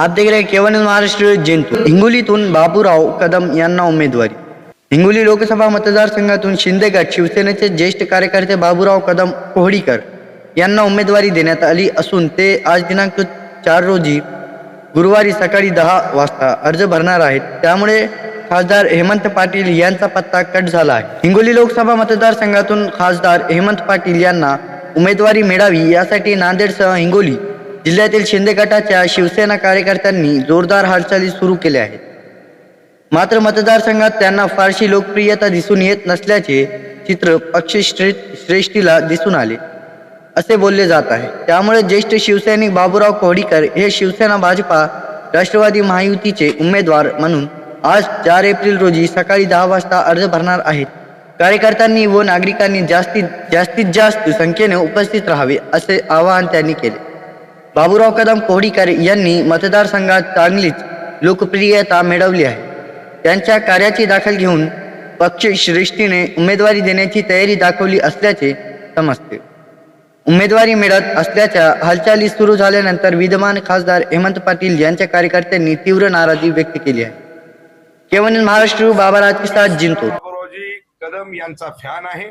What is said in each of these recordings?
आप केवळ महाराष्ट्र जिंतूर हिंगोलीतून बाबूराव कदम यांना उमेदवारी हिंगोली लोकसभा मतदारसंघातून शिंदे गट शिवसेनेचे ज्येष्ठ कार्यकर्ते बाबूराव कदम कोहडीकर यांना उमेदवारी देण्यात आली असून ते आज दिनांक चार रोजी गुरुवारी सकाळी दहा वाजता अर्ज भरणार आहेत त्यामुळे खासदार हेमंत पाटील यांचा पत्ता कट झाला आहे हिंगोली लोकसभा मतदारसंघातून खासदार हेमंत पाटील यांना उमेदवारी मिळावी यासाठी नांदेडसह हिंगोली जिल्ह्यातील शिंदे गटाच्या शिवसेना कार्यकर्त्यांनी जोरदार हालचाली सुरू केल्या आहेत. मात्र मतदारसंघात त्यांना फारशी लोकप्रियता दिसून येत नसल्याचे चित्र पक्षश्रे श्रेष्ठीला दिसून आले असे बोलले जात आहे. त्यामुळे ज्येष्ठ शिवसैनिक बाबूराव कोडीकर हे शिवसेना भाजपा राष्ट्रवादी महायुतीचे उमेदवार म्हणून आज चार एप्रिल रोजी सकाळी दहा वाजता अर्ज भरणार आहेत. कार्यकर्त्यांनी व नागरिकांनी जास्तीत जास्तीत जास्त संख्येने उपस्थित राहावे असे आवाहन त्यांनी केले. बाबूराव कदम कोहडीकर यांनी मतदारसंघात चांगलीच लोकप्रियता मिळवली आहे. त्यांच्या कार्याची दखल घेऊन पक्ष श्रेष्ठीने उमेदवारी देण्याची तयारी दाखवली असल्याचे समजते. उमेदवारी मिळत असल्याच्या हालचाली सुरू झाल्यानंतर विद्यमान खासदार हेमंत पाटील यांच्या कार्यकर्त्यांनी तीव्र नाराजी व्यक्त केली आहे. केवळ महाराष्ट्र बाबा राजकिस्ताद जिंकतो कदम यांचा फॅन आहे.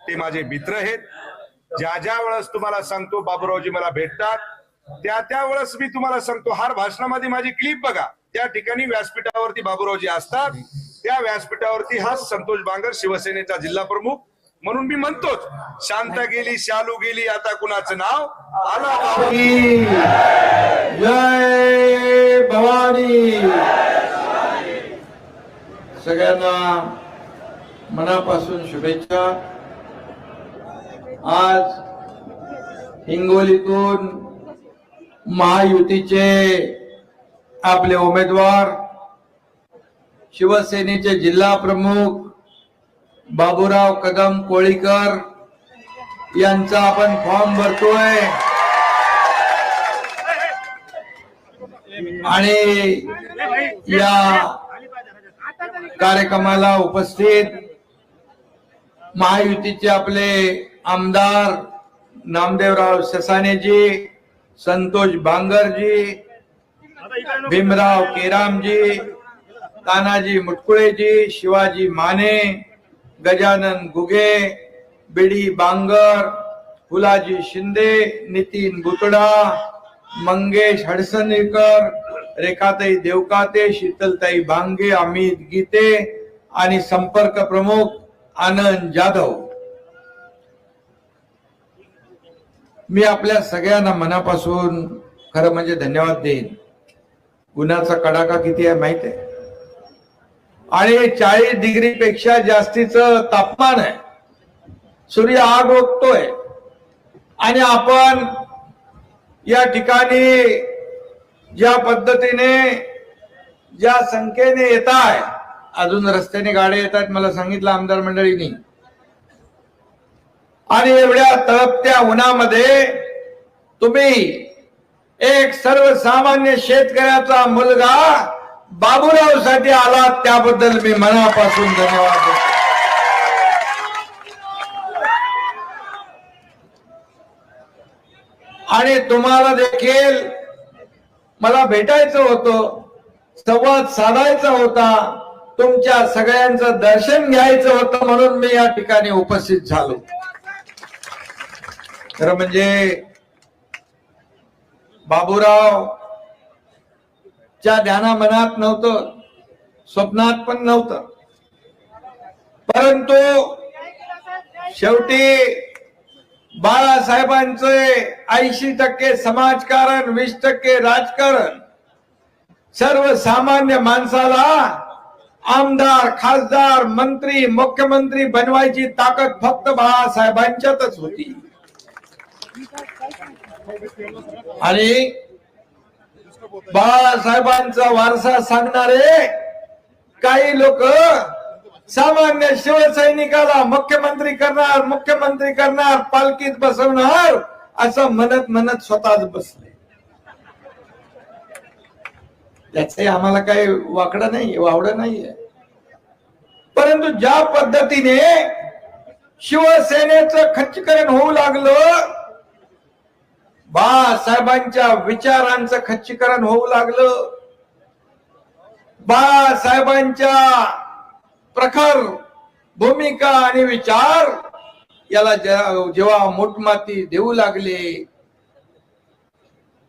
ते माझे मित्र आहेत. ज्या ज्या वेळेस तुम्हाला सांगतो बाबूरावजी मला भेटतात त्या त्या वेळेस मी तुम्हाला सांगतो हार भाषणामध्ये माझी क्लिप बघा. त्या ठिकाणी व्यासपीठावरती बाबूरावजी असतात. त्या व्यासपीठावरती हा संतोष बांगर शिवसेनेचा जिल्हा प्रमुख म्हणून मी म्हणतोच. शांत गेली शालू गेली आता कुणाचं नाव? आला जय भवानी. सगळ्यांना मनापासून शुभेच्छा. आज हिंगोलीतून महायुतीचे आपले उमेदवार शिवसेनेचे जिल्हा प्रमुख बाबूराव कदम कोळीकर यांचा आपण फॉर्म भरतोय. आणि या कार्यक्रमाला उपस्थित महायुतीचे आपले आमदार नामदेवराव ससानेजी संतोष बांगरजी भीमराव केरामजी तानाजी मुटकुळेजी शिवाजी माने गजानन गुगे बिडी बांगर फुलाजी शिंदे नितीन बुतडा मंगेश हडसणीकर रेखाताई देवकाते शीतलताई भांगे अमित गीते आणि संपर्क प्रमुख आनंद जाधव. मी आपल्या सगळ्यांना मनापासून खरं म्हणजे धन्यवाद देईन. उन्हाचा कडाका किती आहे माहीत आहे? आणि चाळीस डिग्री पेक्षा जास्तीच तापमान आहे. सूर्य आग ओकतोय आणि आपण या ठिकाणी ज्या पद्धतीने ज्या संख्येने येत आहे अजून रस्त्याने गाड्या येतात मला सांगितलं आमदार मंडळींनी. आणि एवढ्या तळपत्या उन्हामध्ये तुम्ही एक सर्वसामान्य शेतकऱ्याचा मुलगा बाबूरावसाठी आला त्याबद्दल मी मनापासून धन्यवाद देतो. आणि तुम्हाला देखील मला भेटायचं होतं संवाद साधायचा होता तुमच्या सगळ्यांचं दर्शन घ्यायचं होतं म्हणून मी या ठिकाणी उपस्थित झालो. खरं म्हणजे बाबूराव च्या ध्याना मनात नव्हतं स्वप्नात पण नव्हतं. परंतु शेवटी बाळासाहेबांचे ऐंशी टक्के समाजकारण वीस टक्के राजकारण सर्वसामान्य माणसाला आमदार खासदार मंत्री मुख्यमंत्री बनवायची ताकद फक्त बाळासाहेबांच्यातच होती. आणि बाळासाहेबांचा वारसा सांगणारे काही लोक सामान्य शिवसैनिकाला मुख्यमंत्री करणार मुख्यमंत्री करणार पालखीत बसवणार असं म्हणत म्हणत स्वतःच बसले. त्याच आम्हाला काही वाकडं नाही वावड नाहीये. परंतु ज्या पद्धतीने शिवसेनेचं खच्चीकरण होऊ लागलं बाळासाहेबांच्या विचारांचं खच्चीकरण होऊ लागलं. बाळासाहेबांच्या प्रखर भूमिका आणि विचार याला जेव्हा मोठमाती देऊ लागले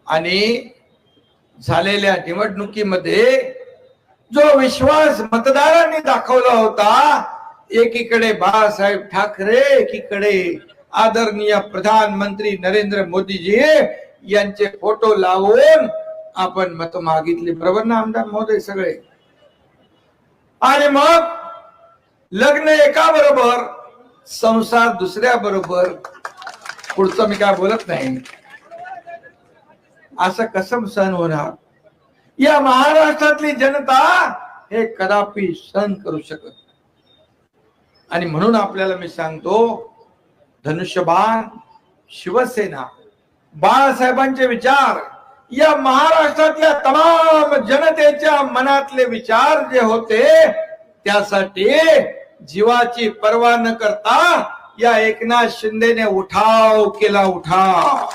आणि झालेल्या निवडणुकीमध्ये जो विश्वास मतदारांनी दाखवला होता एकीकडे बाळासाहेब ठाकरे एकीकडे आदरणीय प्रधानमंत्री नरेंद्र मोदीजी यांचे फोटो लावून आपण मत मागितली. बरोबर ना आमदार महोदय सगळे? आणि मग लग्न एका बरोबर संसार दुसऱ्या बरोबर पुढचं मी काय बोलत नाही. असं कसं सण होणार. या महाराष्ट्रातली जनता हे कदापि सहन करू शकत आणि म्हणून आपल्याला मी सांगतो धनुष्यबाण शिवसेना बाळासाहेबांचे विचार या महाराष्ट्रातल्या तमाम जनतेच्या मनातले विचार जे होते त्यासाठी जीवाची पर्वा न करता या एकनाथ शिंदेने उठाव केला उठाव.